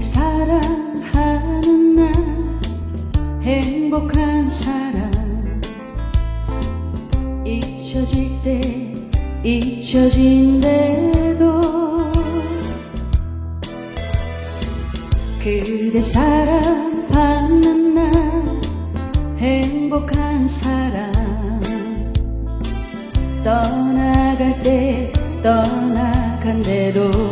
사랑하는 날 행복한 사람 잊혀질 때 잊혀진대도 그대 사랑 받는 날 행복한 사람 떠나갈 때 떠나간대도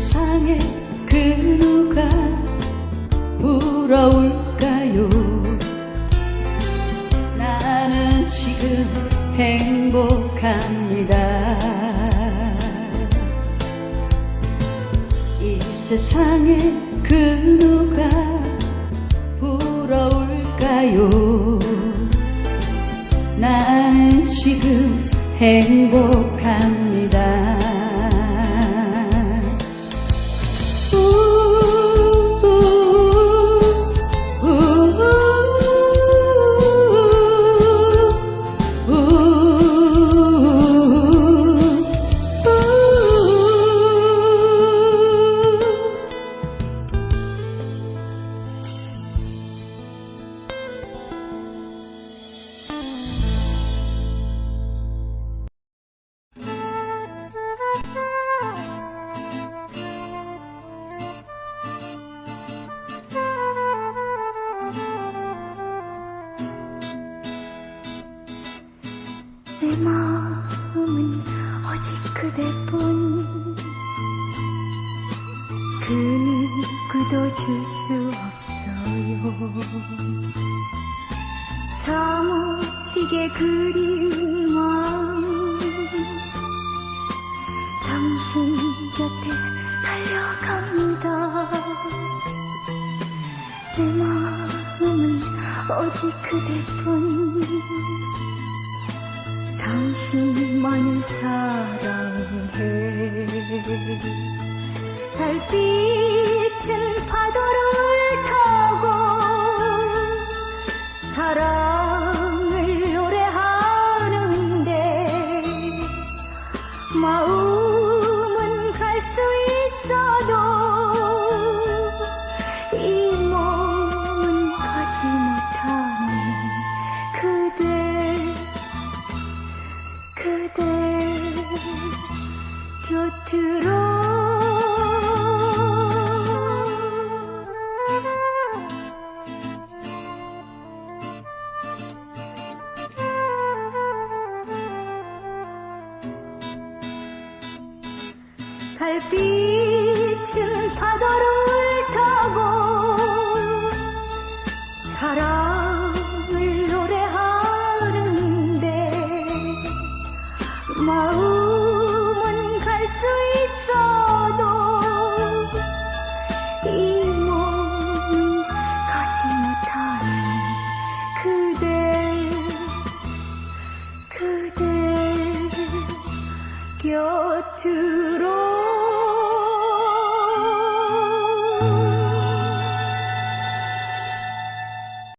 세상에 그 누가 부러울까요? 나는 지금 행복합니다. 이 세상에 그 누가 부러울까요? 나는 지금 행복 오직 그대뿐. 그 누구도 줄 수 없어요. 사무치게 그리운 마음 당신 곁에 달려갑니다. 내 마음은 오직 그대뿐 당신만을 사랑해. 달빛 달빛은 파도를 타고 사랑 to